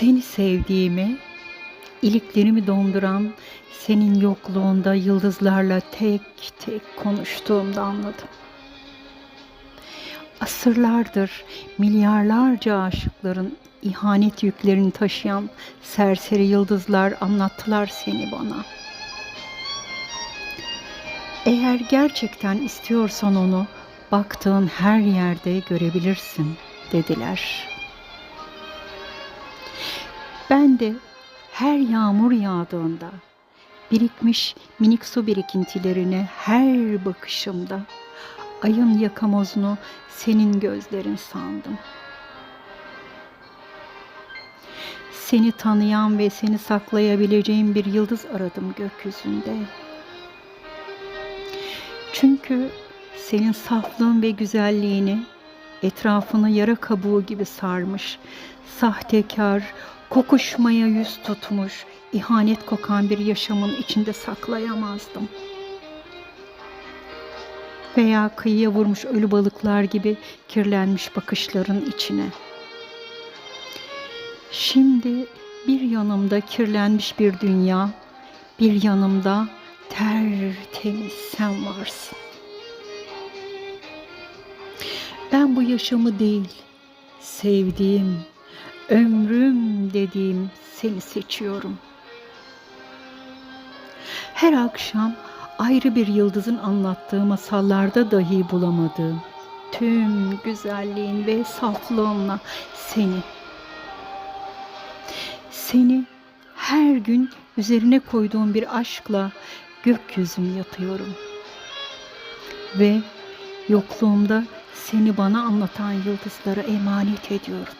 Seni sevdiğimi, iliklerimi donduran senin yokluğunda yıldızlarla tek tek konuştuğumda anladım. Asırlardır milyarlarca aşıkların ihanet yüklerini taşıyan serseri yıldızlar anlattılar seni bana. Eğer gerçekten istiyorsan onu baktığın her yerde görebilirsin dediler. Ben de her yağmur yağdığında birikmiş minik su birikintilerini her bakışımda ayın yakamozunu senin gözlerin sandım. Seni tanıyan ve seni saklayabileceğim bir yıldız aradım gökyüzünde. Çünkü senin saflığın ve güzelliğini etrafını yara kabuğu gibi sarmış, sahtekar, kokuşmaya yüz tutmuş, ihanet kokan bir yaşamın içinde saklayamazdım. Veya kıyıya vurmuş ölü balıklar gibi kirlenmiş bakışların içine. Şimdi bir yanımda kirlenmiş bir dünya, bir yanımda tertemiz sen varsın. Ben bu yaşamı değil, sevdiğim, ömrüm dediğim seni seçiyorum. Her akşam ayrı bir yıldızın anlattığı masallarda dahi bulamadığım tüm güzelliğin ve saflığınla seni seni her gün üzerine koyduğum bir aşkla gökyüzüm yatıyorum. Ve yokluğumda seni bana anlatan yıldızlara emanet ediyorum.